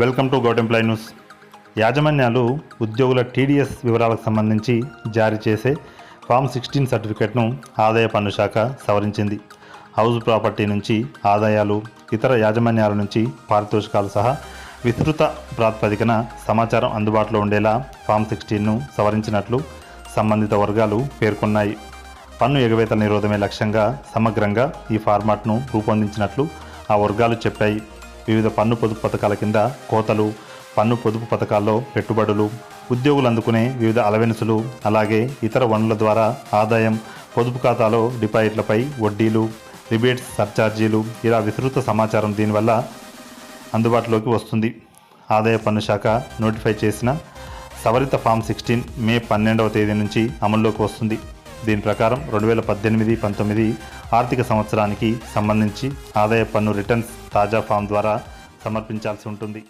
Welcome to govt employ news. యాజమాన్యాలు ఉద్యోగుల TDS వివరాలకు సంబంధించి జారీ చేసే ఫామ్ సిక్స్టీన్ సర్టిఫికెట్ను ఆదాయ పన్ను శాఖ సవరించింది. హౌస్ ప్రాపర్టీ నుంచి ఆదాయాలు ఇతర యాజమాన్యాల నుంచి పారితోషికాలు సహా విస్తృత ప్రాతిపదికన సమాచారం అందుబాటులో ఉండేలా ఫామ్ సిక్స్టీన్ను సవరించినట్లు సంబంధిత వర్గాలు పేర్కొన్నాయి. పన్ను ఎగవేతల నిరోధమే లక్ష్యంగా సమగ్రంగా ఈ ఫార్మాట్ను రూపొందించినట్లు ఆ వర్గాలు చెప్పాయి. వివిధ పన్ను పొదుపు పథకాల కింద కోతలు పన్ను పొదుపు పథకాల్లో పెట్టుబడులు ఉద్యోగులు అందుకునే వివిధ అలవెన్సులు అలాగే ఇతర వనరుల ద్వారా ఆదాయం పొదుపు ఖాతాలో డిపాజిట్లపై వడ్డీలు రిబేట్స్ సర్ఛార్జీలు ఇలా విస్తృత సమాచారం దీనివల్ల అందుబాటులోకి వస్తుంది. ఆదాయ పన్ను శాఖ నోటిఫై చేసిన సవరిత ఫామ్ సిక్స్టీన్ మే పన్నెండవ తేదీ నుంచి అమల్లోకి వస్తుంది. దీని ప్రకారం రెండు వేల పద్దెనిమిది పంతొమ్మిది ఆర్థిక సంవత్సరానికి సంబంధించి ఆదాయ పన్ను రిటర్న్స్ తాజా ఫామ్ ద్వారా సమర్పించాల్సి ఉంటుంది.